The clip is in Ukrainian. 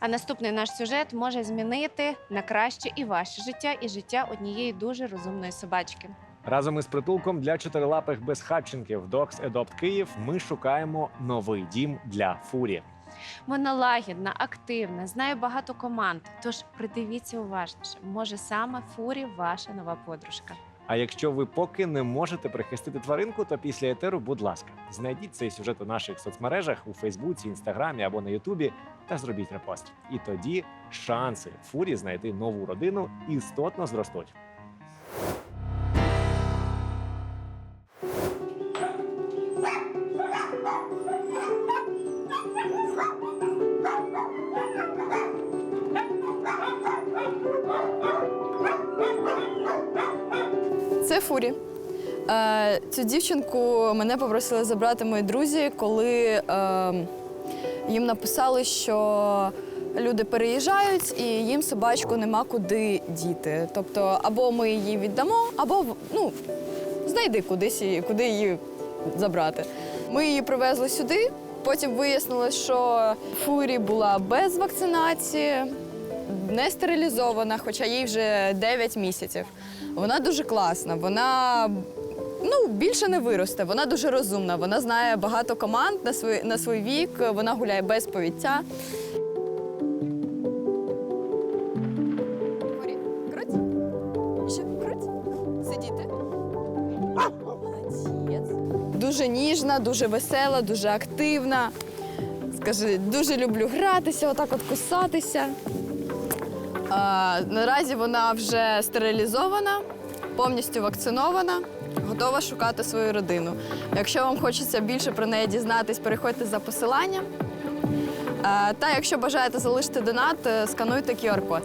А наступний наш сюжет може змінити на краще і ваше життя, і життя однієї дуже розумної собачки. Разом із притулком для чотирилапих безхатченків Dogs Adopt Київ ми шукаємо новий дім для фурі. Вона лагідна, активна, знає багато команд. Тож придивіться уважніше. Може саме фурі ваша нова подружка. А якщо ви поки не можете прихистити тваринку, то після етеру, будь ласка, знайдіть цей сюжет у наших соцмережах у Фейсбуці, Інстаграмі або на Ютубі та зробіть репост. І тоді шанси фурі знайти нову родину істотно зростуть. Це Фурі. Е, цю дівчинку мене попросили забрати мої друзі, коли е, їм написали, що люди переїжджають і їм собачку нема куди діти. Тобто, або ми її віддамо, або ну, знайди кудись її, куди її забрати. Ми її привезли сюди. Потім вияснилось, що Фурі була без вакцинації, не стерилізована, хоча їй вже 9 місяців. Вона дуже класна. Вона ну, більше не виросте. Вона дуже розумна. Вона знає багато команд на свій, на свій вік. Вона гуляє без повіття. Дуже ніжна, дуже весела, дуже активна. Скажи, дуже люблю гратися, отак от кусатися. Наразі вона вже стерилізована, повністю вакцинована, готова шукати свою родину. Якщо вам хочеться більше про неї дізнатись, переходьте за посиланням. Та якщо бажаєте залишити донат, е, скануйте QR-код.